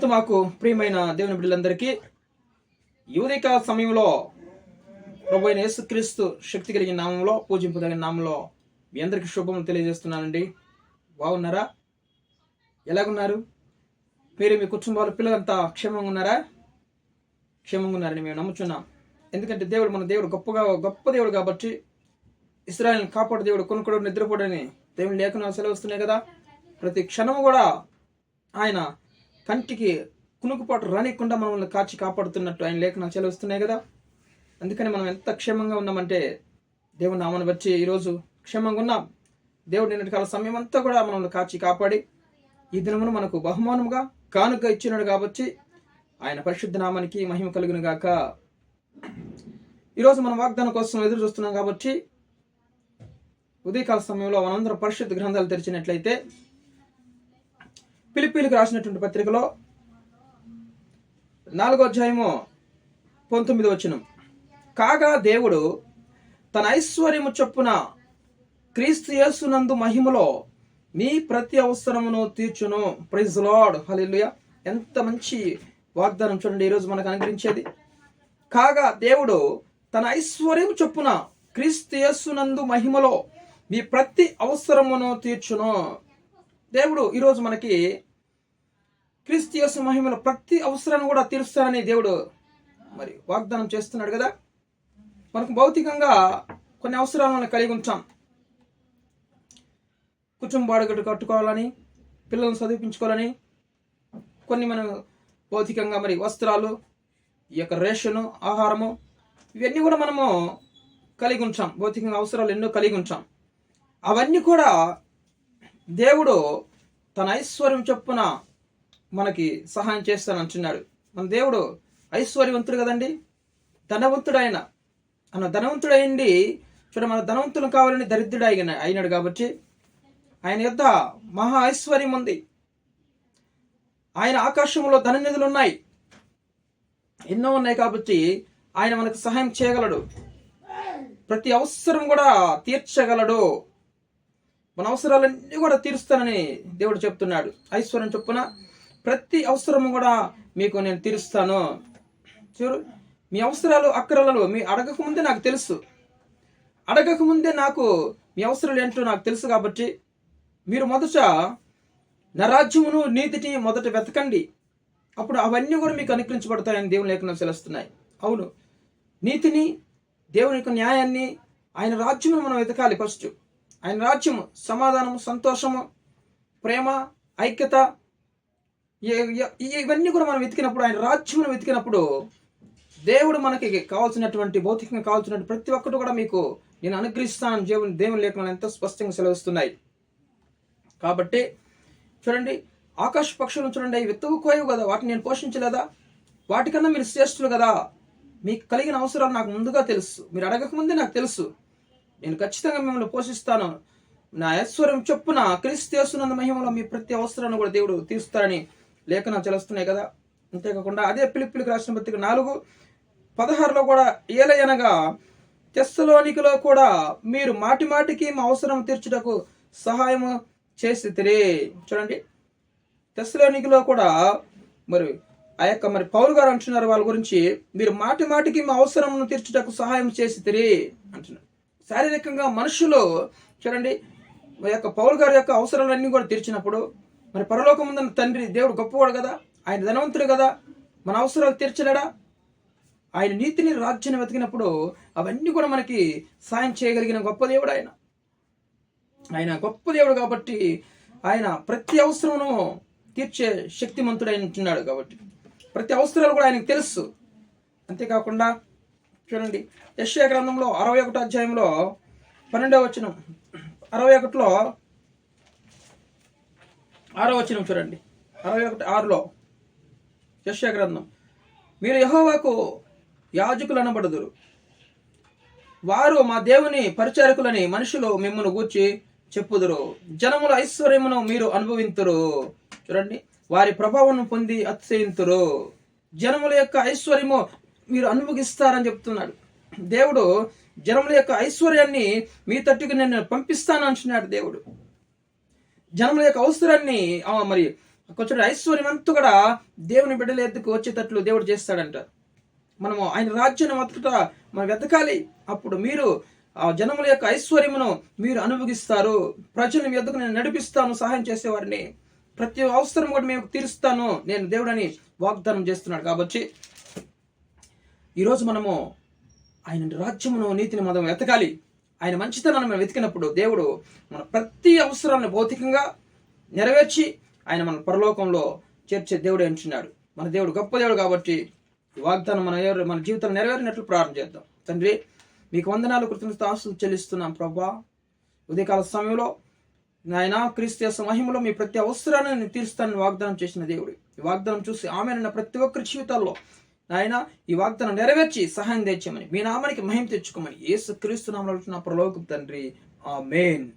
ఉన్నత మాకు ప్రియమైన దేవుని బిడ్డలందరికీ. యువదిక సమయంలో ప్రభు అయిన యేసుక్రీస్తు శక్తి కలిగిన నామంలో పూజింపదగిన నామంలో మీ అందరికీ శుభములు తెలియజేస్తున్నానండి. బాగున్నారా? ఎలాగున్నారు? మీరు మీ కుటుంబాలు పిల్లలంతా క్షేమంగా ఉన్నారా? క్షేమంగా ఉన్నారని మేము నమ్ముచున్నాం. ఎందుకంటే దేవుడు మన దేవుడు గొప్పగా గొప్ప దేవుడు కాబట్టి ఇస్రాయల్ని కాపాడు దేవుడు కొనుక్కోవడం నిద్రపోడని దేవుని లేఖనాలు సెలవుస్తున్నాయి కదా. ప్రతి క్షణము కూడా ఆయన కంటికి కునుకుపాటు రానికుండా మనల్ని కాచి కాపాడుతున్నట్టు ఆయన లేఖనాలు సెలవుస్తున్నాయి కదా. అందుకని మనం ఎంత క్షేమంగా ఉన్నామంటే దేవుడు నామను వచ్చి ఈరోజు క్షేమంగా ఉన్నాం. దేవుడు నిన్నటి కాల సమయం అంతా కూడా మనల్ని కాచి కాపాడి ఈ దినమును మనకు బహుమానముగా కానుక ఇచ్చినాడు కాబట్టి ఆయన పరిశుద్ధ నామానికి మహిమ కలుగును గాక. ఈరోజు మనం వాగ్దానం కోసం ఎదురు చూస్తున్నాం కాబట్టి ఉదయకాల సమయంలో మనందరం పరిశుద్ధ గ్రంథాలు తెరిచినట్లయితే పిలిపిలికి రాసినటువంటి పత్రికలో నాలుగో అధ్యాయము పంతొమ్మిది వచనం. కాగా దేవుడు తన ఐశ్వర్యము చొప్పున క్రీస్తు యేసునందు మహిమలో మీ ప్రతి అవసరమును తీర్చును. ప్రైజ్ లార్డ్ హల్లెలూయా ఎంత మంచి వాగ్దానం చూడండి ఈరోజు మనకు అనుగ్రహించేది. కాగా దేవుడు తన ఐశ్వర్యం చొప్పున క్రీస్తు యేసునందు మహిమలో మీ ప్రతి అవసరమును తీర్చును. దేవుడు ఈరోజు మనకి క్రీస్తు యేసు మహిమల ప్రతి అవసరాన్ని కూడా తీరుస్తానని దేవుడు మరి వాగ్దానం చేస్తున్నాడు కదా? మనకు భౌతికంగా కొన్ని అవసరాలను కలిగి ఉంటాం. కుటుంబ బాడుగట్టు కట్టుకోవాలని పిల్లలను చదివించుకోవాలని కొన్ని మనం భౌతికంగా మరి వస్త్రాలు ఈ యొక్క రేషను ఆహారము ఇవన్నీ కూడా మనము కలిగి ఉంటాం. భౌతికంగా అవసరాలు ఎన్నో కలిగి ఉంటాం. అవన్నీ కూడా దేవుడు తన ఐశ్వర్యం చొప్పున మనకి సహాయం చేస్తాను అంటున్నాడు. మన దేవుడు ఐశ్వర్యవంతుడు కదండి? ధనవంతుడు ఆయన అన్న ధనవంతుడు చూడ మన ధనవంతులు కావాలని దరిద్రుడు అయిన అయినాడు కాబట్టి ఆయన యుద్ధ మహా ఐశ్వర్యం ఉంది. ఆయన ఆకాశంలో ధన నిధులు ఉన్నాయి. ఎన్నో ఉన్నాయి కాబట్టి ఆయన మనకు సహాయం చేయగలడు. ప్రతి అవసరం కూడా తీర్చగలడు. మన అవసరాలన్నీ కూడా తీరుస్తానని దేవుడు చెప్తున్నాడు. ఐశ్వర్యం చొప్పున ప్రతి అవసరము కూడా మీకు నేను తీరుస్తాను. చూడు మీ అవసరాలు అక్కరలలో మీ అడగక ముందే నాకు తెలుసు. అడగక ముందే నాకు మీ అవసరాలు ఏంటో నాకు తెలుసు కాబట్టి మీరు మొదట నా రాజ్యమును నీతిని మొదట వెతకండి. అప్పుడు అవన్నీ కూడా మీకు అనుకరించబడతాయని దేవుని లేఖనం తెలుస్తున్నాయి. అవును నీతిని దేవుని యొక్క న్యాయాన్ని ఆయన రాజ్యమును మనం వెతకాలి ఫస్ట్. ఆయన రాజ్యము సమాధానము సంతోషము ప్రేమ ఐక్యత ఈ- ఇవన్నీ కూడా మనం వెతికినప్పుడు ఆయన రాజ్యమును వెతికినప్పుడు దేవుడు మనకి కావాల్సినటువంటి భౌతికంగా కావాల్సినటువంటి ప్రతి ఒక్కటి కూడా మీకు నేను అనుగ్రహిస్తాను దేవుని దేవుని లేఖనాలు ఎంతో స్పష్టంగా సెలవిస్తున్నాయి. కాబట్టి చూడండి ఆకాశ పక్షులను చూడండి అవి వెతువు కదా. వాటిని నేను పోషించలేదా? వాటికన్నా మీరు శ్రేష్ఠులు కదా. మీకు కలిగిన అవసరాలు నాకు ముందుగా తెలుసు. మీరు అడగక ముందే నాకు తెలుసు. నేను ఖచ్చితంగా మిమ్మల్ని పోషిస్తాను. నా ఐశ్వర్యం చొప్పున క్రీస్తు మహిమలో మీ ప్రతి అవసరాన్ని కూడా దేవుడు తీరుస్తారని లేఖనాలు తెలుస్తున్నాయి కదా. అంతేకాకుండా అదే పిలిపిలికి రాసిన పత్రిక నాలుగు పదహారులో కూడా ఏలయనగా తెస్సలోనికిలో కూడా మీరు మాటి మాటికి మా అవసరం తీర్చుటకు సహాయము చేసి చూడండి. తెస్సలోనికిలో కూడా మరి ఆ యొక్క మరి పౌరు గారు అంటున్నారు వాళ్ళ గురించి మీరు మాటి మాటికి మా అవసరమును తీర్చుటకు సహాయం చేసి అంటున్నారు. శారీరకంగా మనుషులు చూడండి యొక్క పౌరు గారి యొక్క అవసరాలన్నీ కూడా తీర్చినప్పుడు మరి పరలోకం ఉందన్న తండ్రి దేవుడు గొప్పవాడు కదా ఆయన ధనవంతుడు కదా మన అవసరాలు తీర్చలేడా? ఆయన నీతిని రాజ్యాన్ని వెతికినప్పుడు అవన్నీ కూడా మనకి సాయం చేయగలిగిన గొప్ప దేవుడు ఆయన. ఆయన గొప్ప దేవుడు కాబట్టి ఆయన ప్రతి అవసరమును తీర్చే శక్తిమంతుడు ఆయన ఉంటున్నాడు కాబట్టి. ప్రతి అవసరాలు కూడా ఆయనకు తెలుసు. అంతేకాకుండా చూడండి. యశ్యా గ్రంథంలో అరవై ఒకటో అధ్యాయంలో పన్నెండవ వచనం. అరవై ఒకటిలో ఆరో వచనం చూడండి. అరవై ఒకటి ఆరులో యశ్యా గ్రంథం. మీరు యహోవాకు యాజకులు అనబడుదురు వారు మా దేవుని పరిచారకులని మనుషులు మిమ్మల్ని గూర్చి చెప్పుదురు. జనముల ఐశ్వర్యమును మీరు అనుభవింతురు. చూడండి. వారి ప్రభావం పొంది అతిశయింతురు. జనముల యొక్క ఐశ్వర్యము మీరు అనుభవిస్తారని చెప్తున్నాడు. దేవుడు జనముల యొక్క ఐశ్వర్యాన్ని మీ తట్టుకు నేను పంపిస్తాను అంటున్నాడు దేవుడు. జనముల యొక్క అవసరాన్ని మరి కొంచెం ఐశ్వర్యం అంతా కూడా దేవుని బిడ్డల ఎద్దుకు వచ్చేటట్లు దేవుడు చేస్తాడంట. మనము ఆయన రాజ్యాన్ని మొదట మనం వెతకాలి. అప్పుడు మీరు ఆ జనముల యొక్క ఐశ్వర్యమును మీరు అనుభవిస్తారు. ప్రజలను ఎద్దుకు నేను నడిపిస్తాను సహాయం చేసేవారిని. ప్రతి అవసరం కూడా మేము తీరుస్తాను. నేను దేవుడని వాగ్దానం చేస్తున్నాడు కాబట్టి ఈరోజు మనము ఆయన రాజ్యమును నీతిని మనం వెతకాలి. ఆయన మంచితనాన్ని మనం వెతికినప్పుడు దేవుడు మన ప్రతి అవసరాన్ని భౌతికంగా నెరవేర్చి ఆయన మన పరలోకంలో చేర్చే దేవుడు ఎంచున్నాడు మన దేవుడు గొప్ప దేవుడు కాబట్టి వాగ్దానం మన మన జీవితంలో నెరవేరినట్లు ప్రారంభం చేద్దాం. తండ్రి మీకు వందనాలు కృతజ్ఞత ఆస్తులు చెల్లిస్తున్నాం ప్రభా. ఉదయకాల సమయంలో నాయన క్రీస్తు మహిమలో మీ ప్రతి అవసరాన్ని తీరుస్తానని వాగ్దానం చేసిన దేవుడు. ఈ వాగ్దానం చూసి ఆమె ప్రతి ఒక్కరి జీవితాల్లో ఆయన ఈ వాగ్దానం నెరవేర్చి సహాయం తెచ్చామని మీ నామానికి మహిమ తెచ్చుకోమని ఏసు క్రీస్తు నామలు నా ప్రలోకం తండ్రి. ఆ మెయిన్